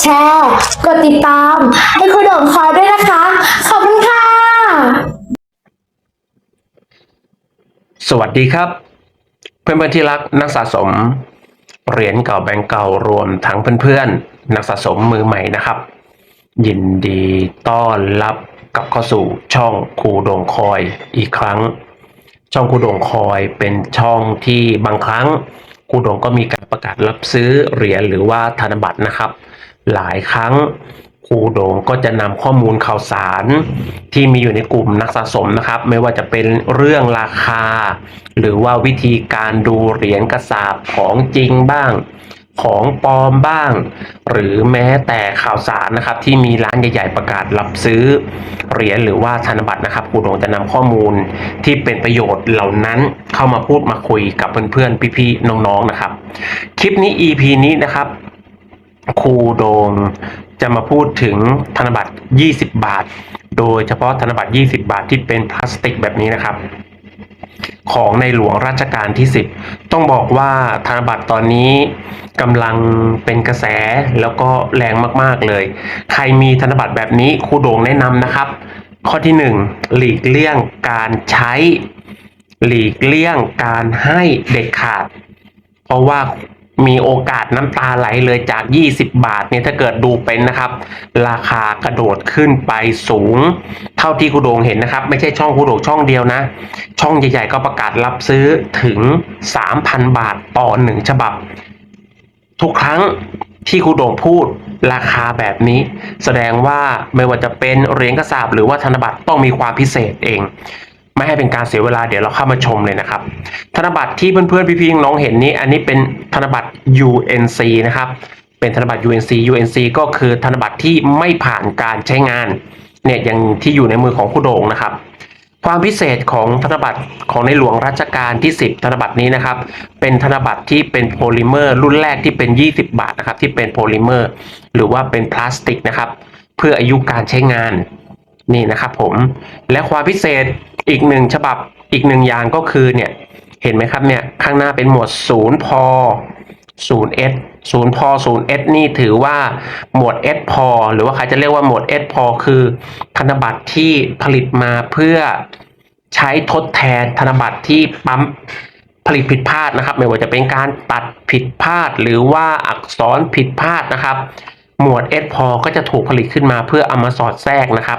แชร์ กดติดตาม ให้ครูโด่งคอยด้วยนะคะ ขอบคุณค่ะ สวัสดีครับ เพื่อนๆที่รักนักสะสม เหรียญเก่าแบงก์เก่ารวมทั้งเพื่อนๆ นักสะสมมือใหม่นะครับ ยินดีต้อนรับกลับเข้าสู่ช่องครูโด่งคอยอีกครั้ง ช่องครูโด่งคอยเป็นช่องที่บางครั้งครูดงก็มีการประกาศรับซื้อเหรียญหรือว่าธนบัตรนะครับ หลายครั้งครูโด่งก็จะนำข้อมูลข่าวสารที่มีอยู่ในกลุ่มนักสะสมนะครับ ไม่ว่าจะเป็นเรื่องราคา หรือว่าวิธีการดูเหรียญกระสาบของจริงบ้าง ของปลอมบ้าง หรือแม้แต่ข่าวสารนะครับที่มีร้านใหญ่ๆประกาศรับซื้อเหรียญหรือว่าธนบัตรนะครับครูโดงจะนำข้อมูลที่เป็นประโยชน์เหล่านั้นเข้ามาพูดมาคุยกับเพื่อนๆพี่ๆน้องๆนะครับ คลิปนี้ EP นี้นะครับ ครูโดงจะมาพูดถึงธนบัตร 20 บาท โดยเฉพาะธนบัตร 20 บาทที่เป็นพลาสติกแบบนี้นะครับ ของในหลวงรัชกาลที่ 10 ต้องบอกว่าธนบัตรตอนนี้กำลังเป็นกระแสแล้วก็แรงมากๆเลย ใครมีธนบัตรแบบนี้ครูโด่งแนะนำนะครับ ข้อที่ 1 หลีกเลี่ยงการใช้ หลีกเลี่ยงการให้เด็ดขาด เพราะว่า มีโอกาสน้ำตาไหลเลยจาก 20 บาทเนี่ยถ้าเกิดดูเป็นนะครับ ราคากระโดดขึ้นไปสูง เท่าที่ครูโดงเห็นนะครับ ไม่ใช่ช่องครูโดงช่องเดียวนะ ช่องใหญ่ๆก็ประกาศรับซื้อถึง 3,000 บาทต่อหนึ่งฉบับ ทุกครั้งที่ครูโด่งพูดราคาแบบนี้ แสดงว่าไม่ว่าจะเป็นเหรียญกระสาบหรือว่าธนบัตรต้องมีความพิเศษเอง ไม่ให้เป็นการเสียเวลาเดี๋ยวเราเข้ามาชมเลยนะครับ ธนบัตรที่เพื่อนๆพี่ๆน้องเห็นนี้ อันนี้เป็นธนบัตร UNC นะครับเป็นธนบัตร UNC UNC ก็คือธนบัตรที่ไม่ผ่านการใช้งานเนี่ยอย่างที่อยู่ในมือของผู้โด่งนะครับ ความพิเศษของธนบัตรของในหลวงรัชกาลที่ 10 ธนบัตรนี้นะครับ เป็นธนบัตรที่เป็นโพลิเมอร์ รุ่นแรกที่เป็น 20 บาทนะครับ ที่เป็นโพลิเมอร์ หรือว่าเป็นพลาสติกนะครับ เพื่ออายุการใช้งานนี่นะครับผมและความพิเศษ อีกหนึ่งฉบับอีกหนึ่งอย่างก็คือเนี่ยเห็นไหมครับเนี่ยข้างหน้าเป็นหมวดศูนย์พอศูนย์ S ศูนย์พอศูนย์ S นี่ถือว่าหมวด S พอหรือว่าใครจะเรียกว่าหมวด S พอคือธนบัตรที่ผลิตมาเพื่อใช้ทดแทนธนบัตรที่ปั๊มผลิตผิดพลาดนะครับ ไม่ว่าจะเป็นการตัดผิดพลาด หรือว่าอักษรผิดพลาดนะครับ หมวด S พอก็จะถูกผลิตขึ้นมาเพื่อเอามาสอดแทรกนะครับ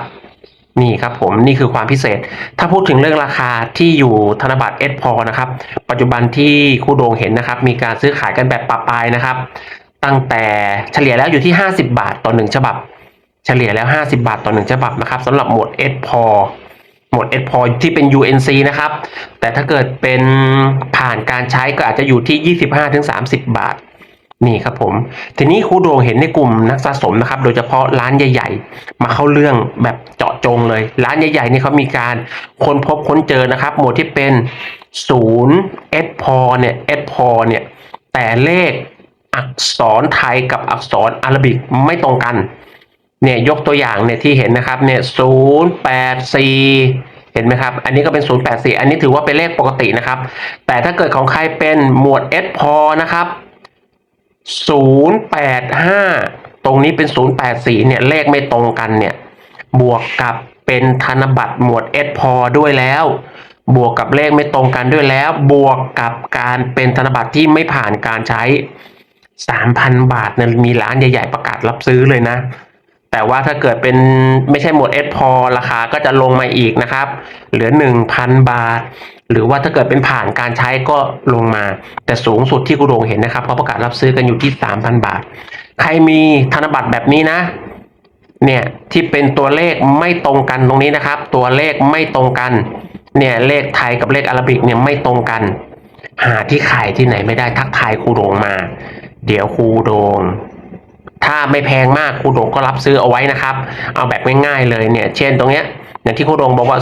นี่ครับผมนี่คือความพิเศษ ถ้าพูดถึงเรื่องราคาที่อยู่ธนบัตรเอสพอนะครับ ปัจจุบันที่ครูโดงเห็นนะครับ มีการซื้อขายกันแบบปะปายนะครับ ตั้งแต่เฉลี่ยแล้วอยู่ที่ 50 บาทต่อหนึ่งฉบับ เฉลี่ยแล้ว 50 บาทต่อหนึ่งฉบับนะครับสำหรับหมวดเอสพอหมวดเอสพอที่เป็น UNC นะครับ แต่ถ้าเกิดเป็นผ่านการใช้ก็อาจจะอยู่ที่ 25-30 บาท นี่ครับผม ทีนี้ครูโดงเห็นในกลุ่มนักสะสมนะครับ โดยเฉพาะร้านใหญ่ๆ มาเข้าเรื่องแบบเจาะจงเลย ร้านใหญ่ๆนี่เขามีการค้นพบค้นเจอนะครับ หมวดที่เป็นศูนย์เอสพอเนี่ยเอสพอเนี่ย แต่เลขอักษรไทยกับอักษรอาหรับิกไม่ตรงกัน เนี่ยยกตัวอย่างเนี่ยที่เห็นนะครับเนี่ยศูนย์แปดสี่เห็นไหมครับ อันนี้ก็เป็นศูนย์แปดสี่อันนี้ถือว่าเป็นเลขปกตินะครับ แต่ถ้าเกิดของใครเป็นหมวดเอสพอนะครับ 085 ตรงนี้เป็น 084 เนี่ย เลขไม่ตรงกันเนี่ย บวกกับเป็นธนบัตรหมวดเอสพอด้วยแล้ว บวกกับเลขไม่ตรงกันด้วยแล้ว บวกกับการเป็นธนบัตรที่ไม่ผ่านการใช้ 3,000 บาทเนี่ยมีร้านใหญ่ ๆ ประกาศรับซื้อเลยนะ แต่ว่าถ้าเกิดเป็นไม่ใช่หมวดเอสพอราคาก็จะลงมาอีกนะครับ เหลือ 1,000 บาท หรือว่าถ้าเกิดเป็นผ่านการใช้ก็ลงมา แต่สูงสุดที่กุโรงเห็นนะครับเขาประกาศรับซื้อกันอยู่ที่ 3,000 บาท ใครมีธนบัตรแบบนี้นะเนี่ยที่เป็นตัวเลขไม่ตรงกันตรงนี้นะครับ ตัวเลขไม่ตรงกันเนี่ยเลขไทยกับเลขอาราบิกเนี่ยไม่ตรงกัน หาที่ขายที่ไหนไม่ได้ทักทายครูโดงมา เดี๋ยวครูโดง ถ้าไม่แพงมากครูโดงก็รับซื้อเอาไว้นะครับ เอาแบบง่ายๆเลยเนี่ย เช่นตรงเนี้ยอย่างที่ครูโดงบอกว่า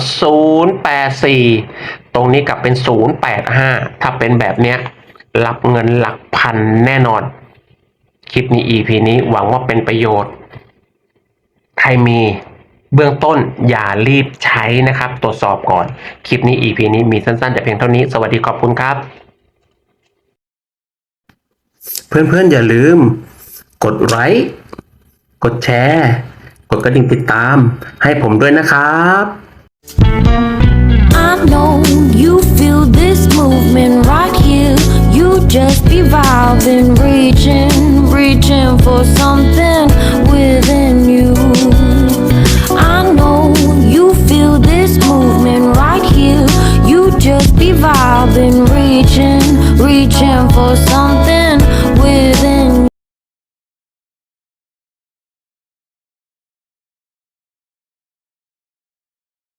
084 ตรงนี้กลับเป็น 085 ถ้าเป็นแบบเนี้ยรับเงินหลักพันแน่นอน คลิปนี้ EP นี้หวังว่าเป็นประโยชน์ ใครมีเบื้องต้นอย่ารีบใช้นะครับ ตรวจสอบก่อน คลิปนี้ EP นี้มีสั้นๆ แต่เพียงเท่านี้ สวัสดีขอบคุณครับ เพื่อนๆ อย่าลืม กดไลค์กดแชร์ กดกระดิ่งติดตาม ให้ผมด้วยนะครับ I know you feel this movement right here. You just be vibing, reaching, reaching for something within you. I know you feel this movement right here. You just be vibing, reaching, reaching for something.